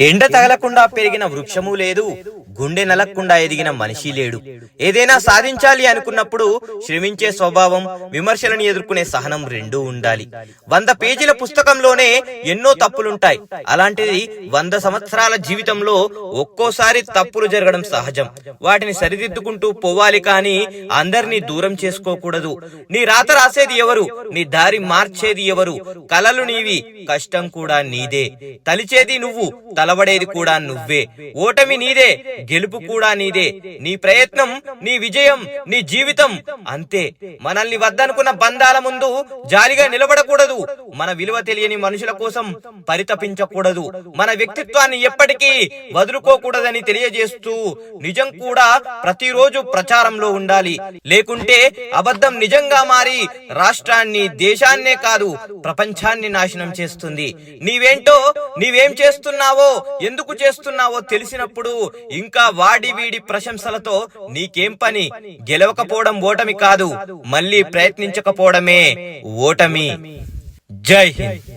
ఎండ తగలకుండా పెరిగిన వృక్షము లేదు గుండె నలక్కుండా ఎదిగిన మనిషి లేడు. ఏదైనా సాధించాలి అనుకున్నప్పుడు శ్రమించే స్వభావం విమర్శలను ఎదుర్కొనే సహనం రెండూ ఉండాలి. వంద పేజీల పుస్తకంలోనే ఎన్నో తప్పులుంటాయి. అలాంటిది వంద సంవత్సరాల జీవితంలో ఒక్కోసారి తప్పులు జరగడం సహజం. వాటిని సరిదిద్దుకుంటూ పోవాలి కానీ అందరినీ దూరం చేసుకోకూడదు. నీ రాత రాసేది ఎవరు? నీ దారి మార్చేది ఎవరు? కలలు నీవి కష్టం కూడా నీదే. తలిచేది నువ్వు తలబడేది కూడా నువ్వే. ఓటమి నీదే గెలుపు కూడా నీదే. నీ ప్రయత్నం నీ విజయం నీ జీవితం అంతే. మనల్ని వద్దనుకున్న బంధాల ముందు జాలిగా నిలబడకూడదు. మన విలువ తెలియని మనుషుల కోసం పరితపించకూడదు. మన వ్యక్తిత్వాన్ని ఎప్పటికీ వదులుకోకూడదని తెలియజేస్తూ నిజం కూడా ప్రతిరోజు ప్రచారంలో ఉండాలి. లేకుంటే అబద్ధం నిజంగా మారి రాష్ట్రాన్ని దేశాన్నే కాదు ప్రపంచాన్ని నాశనం చేస్తుంది. నీవేంటో నీవేం చేస్తున్నావో ఎందుకు చేస్తున్నావో తెలిసినప్పుడు ఇంకా వాడి వీడి ప్రశంసలతో నీకేం పని? గెలవకపోవడం ఓటమి కాదు. మళ్ళీ ప్రయత్నించకపోవడమే ఓటమి. జై హింద్.